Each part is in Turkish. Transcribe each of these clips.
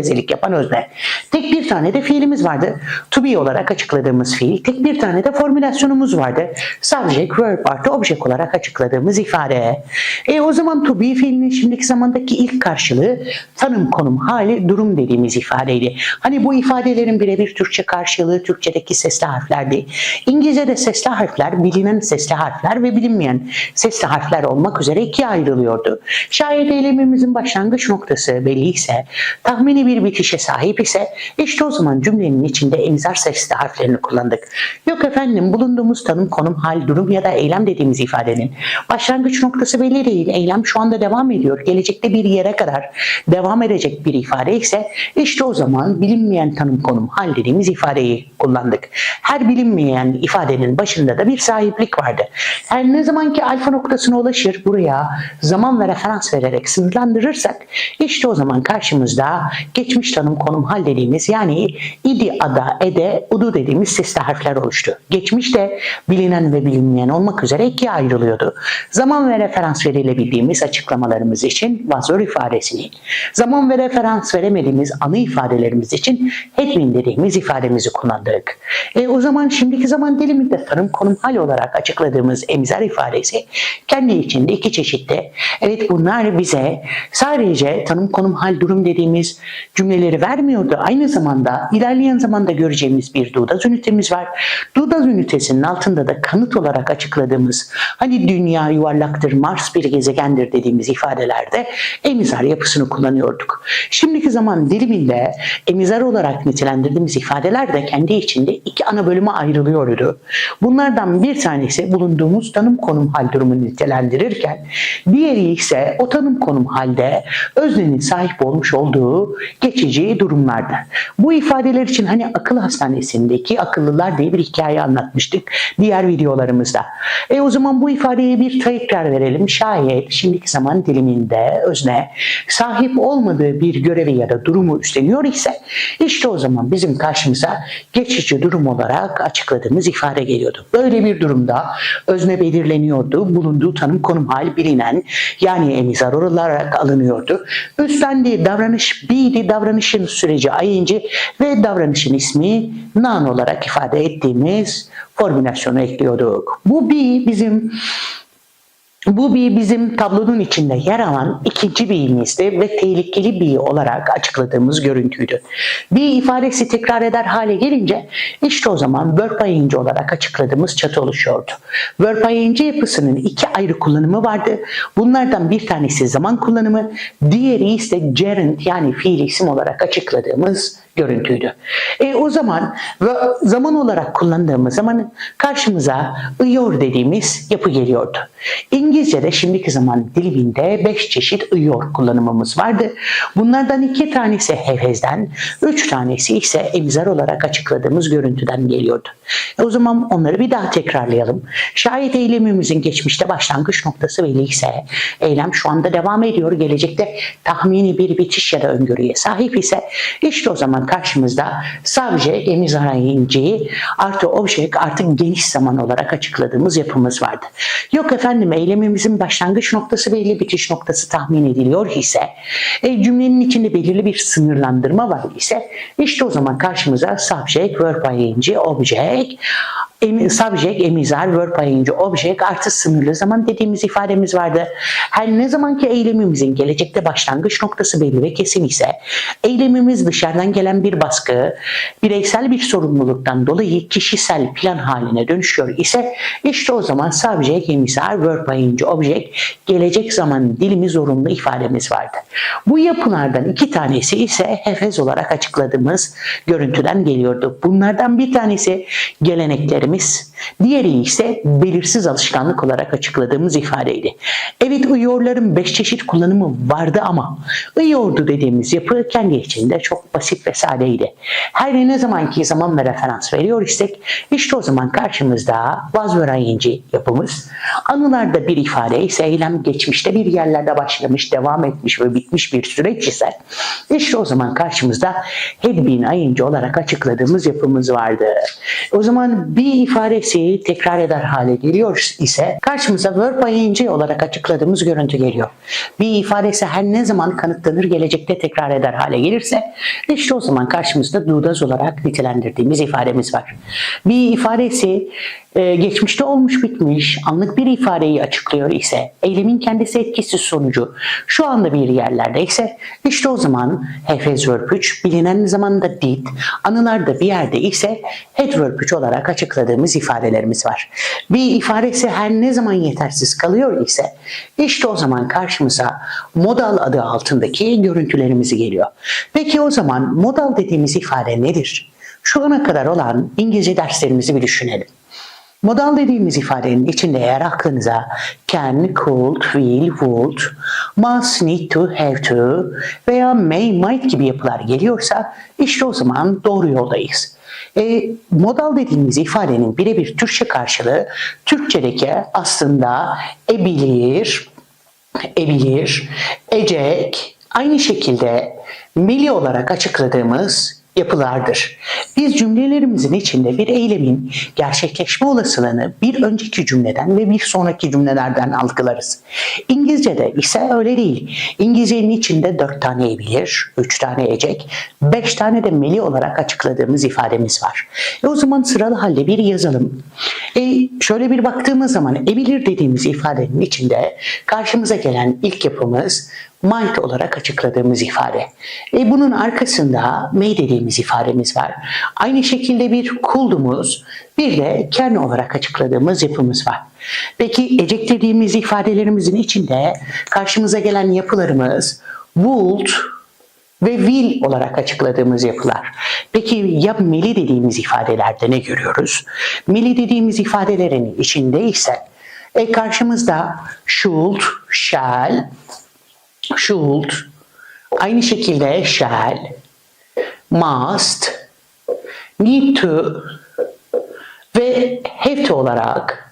gevezelik yapan özne. Tek bir tane de fiilimiz vardı. To be olarak açıkladığımız fiil. Tek bir tane de formülasyonumuz vardı. Subject, verb artı object olarak açıkladığımız ifade. E o zaman to be fiilinin şimdiki zamandaki ilk karşılığı tanım, konum, hali, durum dediğimiz ifadeydi. Hani bu ifadelerin birebir Türkçe karşılığı Türkçedeki sesli harflerdi. İngilizce'de sesli harfler, bilinen sesli harfler ve bilinmeyen sesli harfler olmak üzere ikiye ayrılıyordu. Şayet eylemimizin başlangıç noktası belli ise, tahmini bir bitişe sahip ise işte o zaman cümlenin içinde emzar sesli harflerini kullandık. Yok efendim bulunduğumuz tanım, konum, hal, durum ya da eylem dediğimiz ifadenin başlangıç noktası belli değil. Eylem şu anda devam ediyor. Gelecekte bir yere kadar devam edecek bir ifade ise işte o zaman bilinmeyen tanım, konum, hal dediğimiz ifadeyi kullandık. Her bilinmeyen ifadenin başında da bir sahiplik vardı. Her ne zaman ki alfa noktasına ulaşır buraya zaman ve referans vererek sınırlandırırsak işte o zaman karşımızda geçmiş tanım, konum, hal dediğimiz yani idi, ada, ede, udu dediğimiz sesli harfler oluştu. Geçmişte bilinen ve bilinmeyen olmak üzere ikiye ayrılıyordu. Zaman ve referans verilebildiğimiz açıklamalarımız için or ifadesini, zaman ve referans veremediğimiz anı ifadelerimiz için been dediğimiz ifademizi kullandık. E, o zaman şimdiki zaman diliminde tanım, konum, hal olarak açıkladığımız emzar ifadesi kendi içinde iki çeşitte. Evet bunlar bize sadece tanım, konum, hal, durum dediğimiz cümleleri vermiyordu. Aynı zamanda ilerleyen zamanda göreceğimiz bir Dudaz ünitemiz var. Dudaz ünitesinin altında da kanıt olarak açıkladığımız hani dünya yuvarlaktır, Mars bir gezegendir dediğimiz ifadelerde emizar yapısını kullanıyorduk. Şimdiki zaman diliminde emizar olarak nitelendirdiğimiz ifadeler de kendi içinde iki ana bölüme ayrılıyordu. Bunlardan bir tanesi bulunduğumuz tanım konum hal durumu nitelendirirken diğeri ise o tanım konum halde öznenin sahip olmuş olduğu geçici durumlarda. Bu ifadeler için hani akıl hastanesindeki akıllılar diye bir hikaye anlatmıştık diğer videolarımızda. E o zaman bu ifadeye bir tekrar verelim. Şayet şimdiki zaman diliminde özne sahip olmadığı bir görevi ya da durumu üstleniyor ise işte o zaman bizim karşımıza geçici durum olarak açıkladığımız ifade geliyordu. Böyle bir durumda özne belirleniyordu. Bulunduğu tanım konum hal bilinen yani emizar olarak alınıyordu. Üstlendiği davranış B'di. Davranışın süreci ing ve davranışın ismi nan olarak ifade ettiğimiz formülasyonu ekliyorduk. Bu B bizim bu bir bizim tablonun içinde yer alan ikinci birimizdi ve tehlikeli bir olarak açıkladığımız görüntüydü. Bir ifadesi tekrar eder hale gelince işte o zaman verb ing olarak açıkladığımız çatı oluşuyordu. Verb ing yapısının iki ayrı kullanımı vardı. Bunlardan bir tanesi zaman kullanımı, diğeri ise gerund yani fiil isim olarak açıkladığımız görüntüydü. E, o zaman ve zaman olarak kullandığımız zaman karşımıza ıyor dediğimiz yapı geliyordu. İngilizce'de şimdiki zaman diliminde beş çeşit ıyor kullanımımız vardı. Bunlardan iki tanesi hevhezden, üç tanesi ise emzar olarak açıkladığımız görüntüden geliyordu. E, o zaman onları bir daha tekrarlayalım. Şayet eylemimizin geçmişte başlangıç noktası belli ise eylem şu anda devam ediyor. Gelecekte tahmini bir bitiş ya da öngörüye sahip ise işte o zaman karşımızda subject, emizar ayıncıyı artı object artı geniş zaman olarak açıkladığımız yapımız vardı. Yok efendim eylemimizin başlangıç noktası belli, bitiş noktası tahmin ediliyor ise e, cümlenin içinde belirli bir sınırlandırma var ise işte o zaman karşımıza subject, verb ing, object subject, emizar, verb ing, object artı sınırlı zaman dediğimiz ifademiz vardı. Her ne zamanki eylemimizin gelecekte başlangıç noktası belli ve kesin ise eylemimiz dışarıdan gelen bir baskı, bireysel bir sorumluluktan dolayı kişisel plan haline dönüşüyor ise işte o zaman subject, emizar, verb ing, object gelecek zaman dilimi zorunlu ifademiz vardı. Bu yapılardan iki tanesi ise hefez olarak açıkladığımız görüntüden geliyordu. Bunlardan bir tanesi geleneklerimiz, diğeri ise belirsiz alışkanlık olarak açıkladığımız ifadeydi. Evet uyuyorların beş çeşit kullanımı vardı ama uyuyordu dediğimiz yapı kendi içinde çok basit ve sadeydi. Her ne zamanki zaman ve referans veriyor isek işte o zaman karşımızda were ing yapımız. Anılarda bir ifade ise eylem geçmişte bir yerlerde başlamış, devam etmiş ve bitmiş bir süreç ise işte o zaman karşımızda had been ing olarak açıkladığımız yapımız vardı. O zaman bir ifadesi tekrar eder hale geliyor ise karşımıza verb ing olarak açıkladığımız görüntü geliyor. Bir ifadesi her ne zaman kanıtlanır gelecekte tekrar eder hale gelirse işte o zaman karşımızda dudaz olarak nitelendirdiğimiz ifademiz var. Bir ifadesi e, geçmişte olmuş bitmiş anlık bir ifadeyi açıklıyor ise eylemin kendisi etkisiz sonucu şu anda bir yerlerde ise işte o zaman has verb 3 bilinen zamanda did anılarda bir yerde ise had verb 3 olarak açıkladığımız ifadelerimiz var. Bir ifadesi her ne zaman yetersiz kalıyor ise işte o zaman karşımıza modal adı altındaki görüntülerimiz geliyor. Peki o zaman modal dediğimiz ifade nedir? Şu ana kadar olan İngilizce derslerimizi bir düşünelim. Modal dediğimiz ifadenin içinde eğer aklınıza can, could, will, would, must, need to, have to veya may, might gibi yapılar geliyorsa işte o zaman doğru yoldayız. E, modal dediğimiz ifadenin birebir Türkçe karşılığı Türkçedeki aslında ebilir, ebilir, ecek, aynı şekilde mili olarak açıkladığımız yapılardır. Biz cümlelerimizin içinde bir eylemin gerçekleşme olasılığını bir önceki cümleden ve bir sonraki cümlelerden algılarız. İngilizce'de ise öyle değil. İngilizcenin içinde dört tane bilir, üç tane ecek, beş tane de meli olarak açıkladığımız ifademiz var. E o zaman sıralı halde bir yazalım. E şöyle bir baktığımız zaman ebilir dediğimiz ifadenin içinde karşımıza gelen ilk yapımız might olarak açıkladığımız ifade. E bunun arkasında may dediğimiz ifademiz var. Aynı şekilde bir could'umuz, bir de can olarak açıkladığımız yapımız var. Peki ecek dediğimiz ifadelerimizin içinde karşımıza gelen yapılarımız would ve will olarak açıkladığımız yapılar. Peki ya meli dediğimiz ifadelerde ne görüyoruz? Meli dediğimiz ifadelerin içinde ise e karşımızda should, shall, should, aynı şekilde shall, must, need to ve have to olarak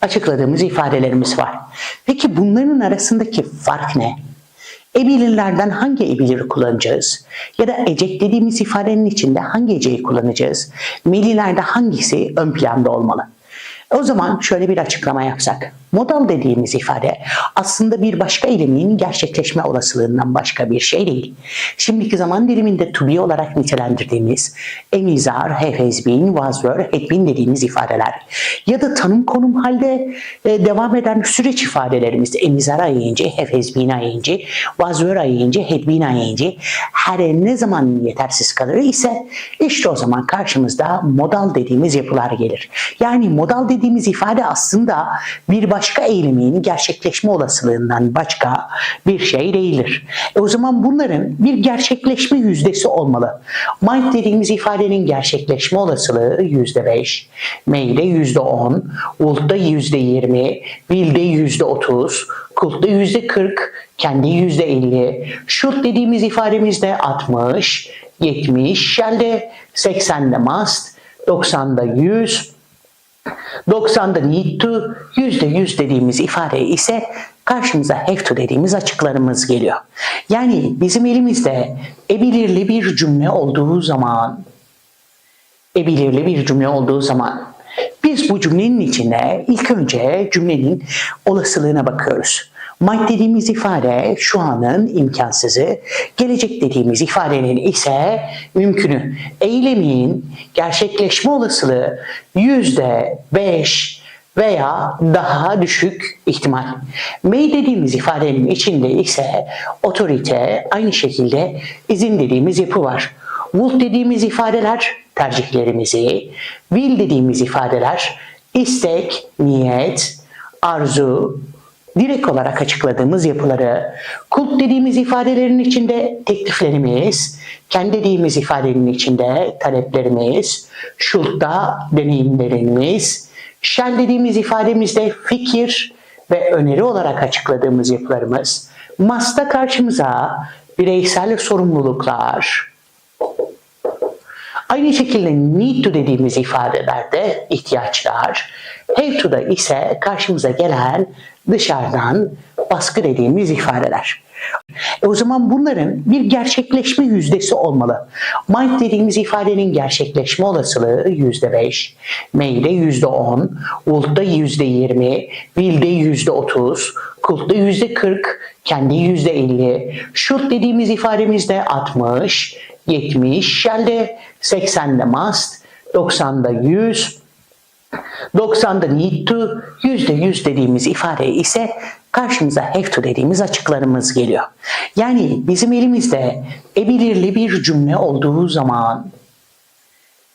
açıkladığımız ifadelerimiz var. Peki bunların arasındaki fark ne? Ebilirlerden hangi ebilir kullanacağız? Ya da ecek dediğimiz ifadenin içinde hangi eceği kullanacağız? Melilerde hangisi ön planda olmalı? O zaman şöyle bir açıklama yapsak. Modal dediğimiz ifade aslında bir başka eylemin gerçekleşme olasılığından başka bir şey değil. Şimdiki zaman diliminde to be olarak nitelendirdiğimiz emizar, have has been, was were, had been dediğimiz ifadeler ya da tanım konum halde e, devam eden süreç ifadelerimiz emizar ing, have has been ing, was were ing, had been ing her ne zaman yetersiz kalır ise işte o zaman karşımızda modal dediğimiz yapılar gelir. Yani modal dediğimiz ifade aslında bir başka eylemin gerçekleşme olasılığından başka bir şey değildir. E o zaman bunların bir gerçekleşme yüzdesi olmalı. Might dediğimiz ifadenin gerçekleşme olasılığı yüzde beş, may'de yüzde on, would'da yüzde yirmi, will'de yüzde otuz, could'da yüzde kırk, kendi yüzde elli, should dediğimiz ifademizde 60, 70, shall'de 80'de must, 90'da 100, 90'da need to, %100 dediğimiz ifade ise karşımıza have to dediğimiz açıklarımız geliyor. Yani bizim elimizde ebelirli bir cümle olduğu zaman ebelirli bir cümle olduğu zaman biz bu cümlenin içinde ilk önce cümlenin olasılığına bakıyoruz. Might dediğimiz ifade şu anın imkansızı, gelecek dediğimiz ifadenin ise mümkünü. Eylemin gerçekleşme olasılığı yüzde beş veya daha düşük ihtimal. May dediğimiz ifadenin içinde ise otorite aynı şekilde izin dediğimiz yapı var. Would dediğimiz ifadeler tercihlerimizi, will dediğimiz ifadeler istek, niyet, arzu, direkt olarak açıkladığımız yapıları, kulp dediğimiz ifadelerin içinde tekliflerimiz, kendi dediğimiz ifadenin içinde taleplerimiz, şult'ta deneyimlerimiz, şen dediğimiz ifademizde fikir ve öneri olarak açıkladığımız yapılarımız, masta karşımıza bireysel sorumluluklar, Aynı şekilde need to dediğimiz ifadelerde ihtiyaçlar, have to'da ise karşımıza gelen dışarıdan baskı dediğimiz ifadeler. E o zaman bunların bir gerçekleşme yüzdesi olmalı. Might dediğimiz ifadenin gerçekleşme olasılığı yüzde beş, may'de yüzde on, would'da yüzde yirmi, will'de yüzde otuz, Kult'ta yüzde 40, kendi yüzde 50. Should dediğimiz ifademizde 60, 70, Shell'de 80'de must, 90'da 100, 90'da need to, %100 dediğimiz ifade ise karşımıza have to dediğimiz açıklarımız geliyor. Yani bizim elimizde e belirli bir cümle olduğu zaman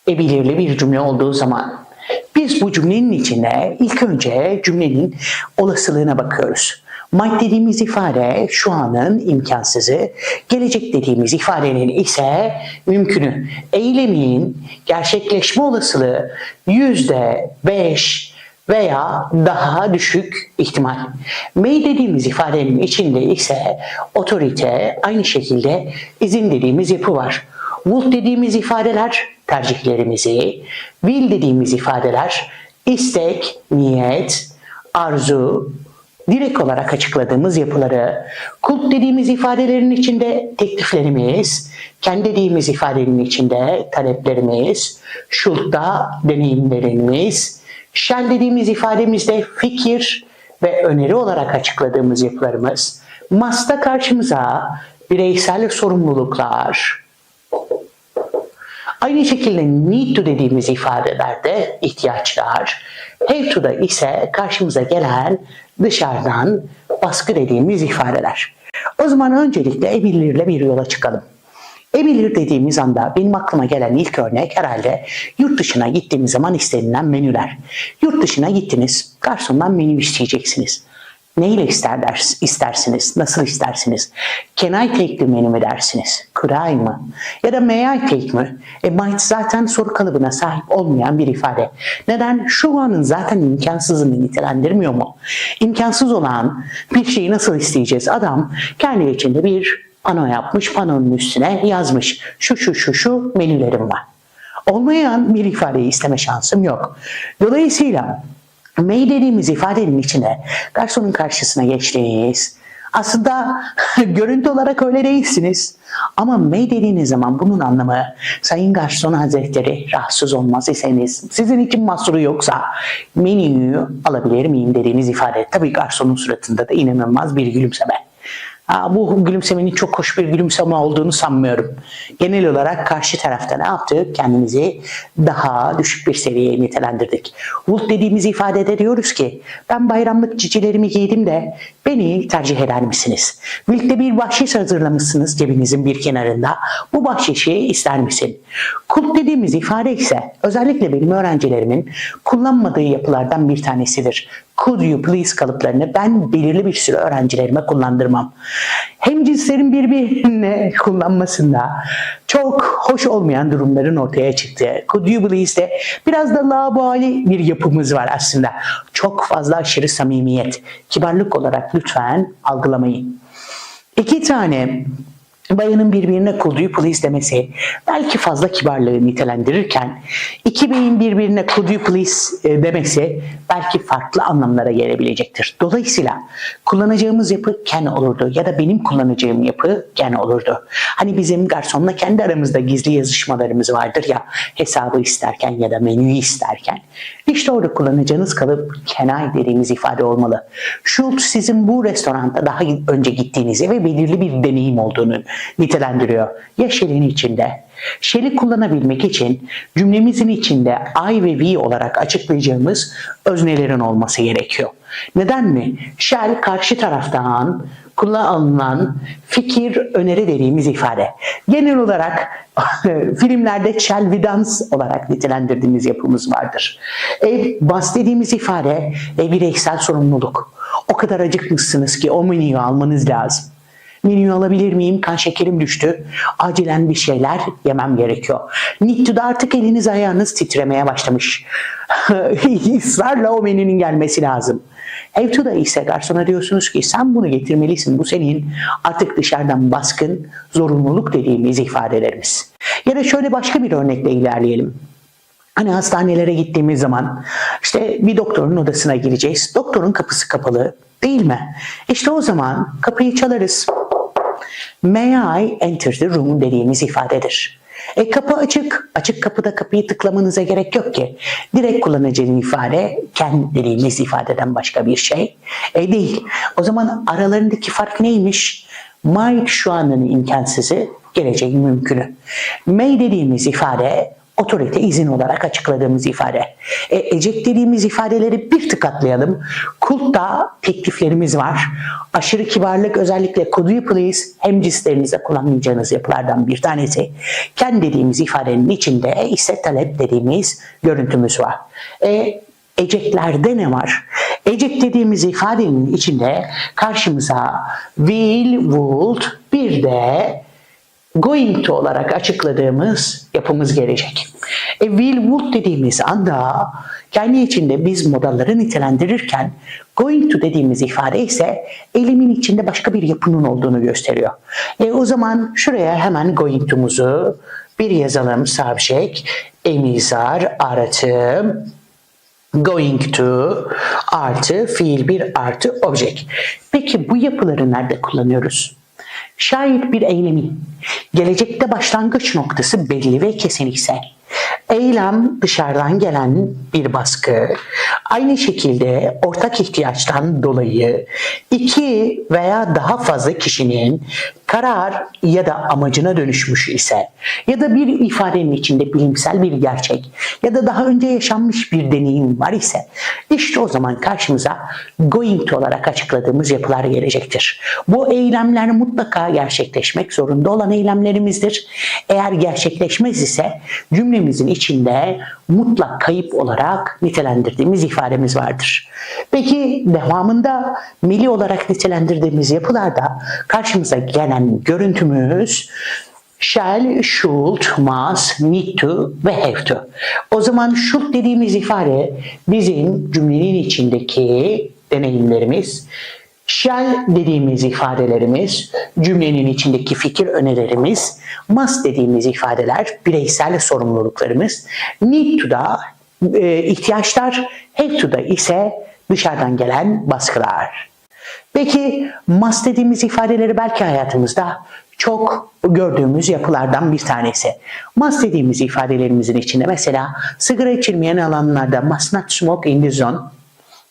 e belirli bir cümle olduğu zaman biz bu cümlenin içine ilk önce cümlenin olasılığına bakıyoruz. Might dediğimiz ifade şu anın imkansızı, gelecek dediğimiz ifadenin ise mümkünü. Eylemin gerçekleşme olasılığı yüzde beş veya daha düşük ihtimal. May dediğimiz ifadenin içinde ise otorite aynı şekilde izin dediğimiz yapı var. Would dediğimiz ifadeler tercihlerimizi, will dediğimiz ifadeler istek, niyet, arzu, direkt olarak açıkladığımız yapıları, kulp dediğimiz ifadelerin içinde tekliflerimiz, kendi dediğimiz ifadenin içinde taleplerimiz, should'da deneyimlerimiz, shall dediğimiz ifademizde fikir ve öneri olarak açıkladığımız yapılarımız, must'ta karşımıza bireysel sorumluluklar, Aynı şekilde need to dediğimiz ifadelerde ihtiyaçlar, have to'da ise karşımıza gelen dışarıdan baskı dediğimiz ifadeler. O zaman öncelikle ebilirle bir yola çıkalım. Ebilir dediğimiz anda benim aklıma gelen ilk örnek herhalde yurt dışına gittiğimiz zaman istenilen menüler. Yurt dışına gittiniz, garsondan menü isteyeceksiniz. Neyle ister ders, istersiniz? Nasıl istersiniz? Can I take the menu mi dersiniz? Could I mı? Ya da may I take mi? E might zaten soru kalıbına sahip olmayan bir ifade. Neden? Şu anın zaten imkansızını nitelendirmiyor mu? İmkansız olan bir şeyi nasıl isteyeceğiz? Adam kendi içinde bir pano yapmış, panonun üstüne yazmış. Şu şu şu şu menülerim var. Olmayan bir ifadeyi isteme şansım yok. Dolayısıyla May dediğimiz ifadenin içine garsonun karşısına geçtiniz. Aslında görüntü olarak öyle değilsiniz. Ama May dediğiniz zaman bunun anlamı Sayın Garson Hazretleri rahatsız olmaz iseniz sizin için mahsuru yoksa menüyü alabilir miyim dediğiniz ifade. Tabii garsonun suratında da inanılmaz bir gülümseme. Bu gülümsemenin çok hoş bir gülümseme olduğunu sanmıyorum. Genel olarak karşı tarafta ne yaptık? Kendimizi daha düşük bir seviyeye nitelendirdik. Would dediğimiz ifadede diyoruz ki ben bayramlık cicilerimi giydim de beni tercih eder misiniz? Wilk'te bir bahşiş hazırlamışsınız cebinizin bir kenarında. Bu bahşişi ister misin? Kulp dediğimiz ifade ise özellikle benim öğrencilerimin kullanmadığı yapılardan bir tanesidir. Could you please kalıplarını ben belirli bir süre öğrencilerime kullandırmam. Hem cinslerin birbirine kullanmasında çok hoş olmayan durumların ortaya çıktığı. Could you please de biraz da labali bir yapımız var aslında. Çok fazla aşırı samimiyet. Kibarlık olarak lütfen algılamayın. İki tane bayanın birbirine you please demesi belki fazla kibarlığı nitelendirirken iki beyin birbirine you please demesi belki farklı anlamlara gelebilecektir. Dolayısıyla kullanacağımız yapı can olurdu ya da benim kullanacağım yapı can olurdu. Hani bizim garsonla kendi aramızda gizli yazışmalarımız vardır ya hesabı isterken ya da menüyü isterken. İşte orada kullanacağınız kalıp can I dediğimiz ifade olmalı. Should sizin bu restoranda daha önce gittiğinizi ve belirli bir deneyim olduğunu nitelendiriyor. Ya Shell'in içinde. Shell'i kullanabilmek için cümlemizin içinde I ve we olarak açıklayacağımız öznelerin olması gerekiyor. Neden mi? Shell karşı taraftan kullanılan fikir, öneri dediğimiz ifade. Genel olarak filmlerde dance olarak nitelendirdiğimiz yapımız vardır. E, bas dediğimiz ifade e, bireysel sorumluluk. O kadar acıkmışsınız ki o menüyü almanız lazım. Menüyü alabilir miyim? Kan şekerim düştü. Acilen bir şeyler yemem gerekiyor. Nittu'da artık eliniz ayağınız titremeye başlamış. Israrla o menünün gelmesi lazım. Evtu'da ise garsona diyorsunuz ki sen bunu getirmelisin. Bu senin artık dışarıdan baskın zorunluluk dediğimiz ifadelerimiz. Ya da şöyle başka bir örnekle ilerleyelim. Hani hastanelere gittiğimiz zaman işte bir doktorun odasına gireceğiz. Doktorun kapısı kapalı değil mi? İşte o zaman kapıyı çalarız. May I enter the room dediğimiz ifadedir. E kapı açık. Açık kapıda kapıyı tıklamanıza gerek yok ki. Direkt kullanacağın ifade can dediğimiz ifadeden başka bir şey e değil. O zaman aralarındaki fark neymiş? Might şu anın imkansızı, geleceğin mümkünü. May dediğimiz ifade otorite izin olarak açıkladığımız ifade. E, ecek dediğimiz ifadeleri bir tık atlayalım. Kult'ta tekliflerimiz var. Aşırı kibarlık özellikle you please hem cislerinizde kullanmayacağınız yapılardan bir tanesi. Ken dediğimiz ifadenin içinde ise talep dediğimiz görüntümüz var. E, eceklerde ne var? Ecek dediğimiz ifadenin içinde karşımıza will, would bir de going to olarak açıkladığımız yapımız gelecek. E, will would dediğimiz anda kendi içinde biz modalları nitelendirirken going to dediğimiz ifade ise elimin içinde başka bir yapının olduğunu gösteriyor. E, o zaman şuraya hemen going to'muzu bir yazalım subject, emizar artı going to artı fiil bir artı object. Peki bu yapıları nerede kullanıyoruz? Şayet bir eylemin gelecekte başlangıç noktası belli ve kesiniksel. Eylem dışarıdan gelen bir baskı. Aynı şekilde ortak ihtiyaçtan dolayı iki veya daha fazla kişinin karar ya da amacına dönüşmüş ise ya da bir ifadenin içinde bilimsel bir gerçek ya da daha önce yaşanmış bir deneyim var ise işte o zaman karşımıza going to olarak açıkladığımız yapılar gelecektir. Bu eylemler mutlaka gerçekleşmek zorunda olan eylemlerimizdir. Eğer gerçekleşmez ise cümlemizin içinde mutlak kayıp olarak nitelendirdiğimiz ifademiz vardır. Peki devamında mili olarak nitelendirdiğimiz yapılarda karşımıza gelen görüntümüz shall, should, must, need ve have. O zaman should dediğimiz ifade bizim cümlenin içindeki deneyimlerimiz, shall dediğimiz ifadelerimiz, cümlenin içindeki fikir önerilerimiz, must dediğimiz ifadeler bireysel sorumluluklarımız, need to da e, ihtiyaçlar, have to da ise dışarıdan gelen baskılar. Peki must dediğimiz ifadeleri belki hayatımızda çok gördüğümüz yapılardan bir tanesi. Must dediğimiz ifadelerimizin içinde mesela sigara içilmeyen alanlarda must not smoke in the zone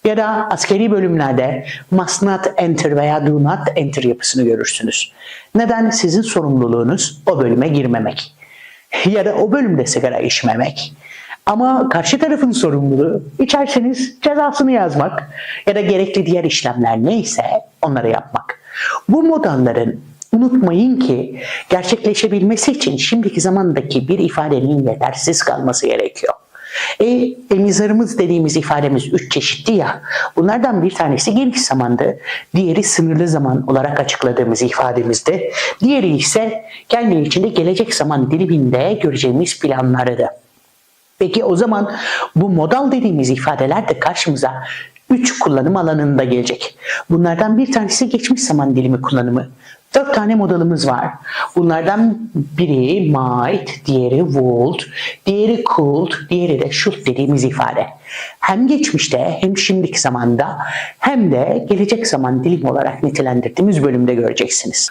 ya da askeri bölümlerde must not enter veya do not enter yapısını görürsünüz. Neden? Sizin sorumluluğunuz o bölüme girmemek. Ya da o bölümde sigara içmemek. Ama karşı tarafın sorumluluğu içerseniz cezasını yazmak ya da gerekli diğer işlemler neyse onları yapmak. Bu modalların unutmayın ki gerçekleşebilmesi için şimdiki zamandaki bir ifadenin yetersiz kalması gerekiyor. E, emizarımız dediğimiz ifademiz üç çeşitli ya. Bunlardan bir tanesi geniş zamandı. Diğeri sınırlı zaman olarak açıkladığımız ifademizdi. Diğeri ise kendi içinde gelecek zaman diliminde göreceğimiz planlarıydı. Peki o zaman bu modal dediğimiz ifadeler de karşımıza üç kullanım alanında gelecek. Bunlardan bir tanesi geçmiş zaman dilimi kullanımı. Dört tane modalımız var. Bunlardan biri might, diğeri would, diğeri could, diğeri de should dediğimiz ifade. Hem geçmişte hem şimdiki zamanda hem de gelecek zaman dilim olarak nitelendirdiğimiz bölümde göreceksiniz.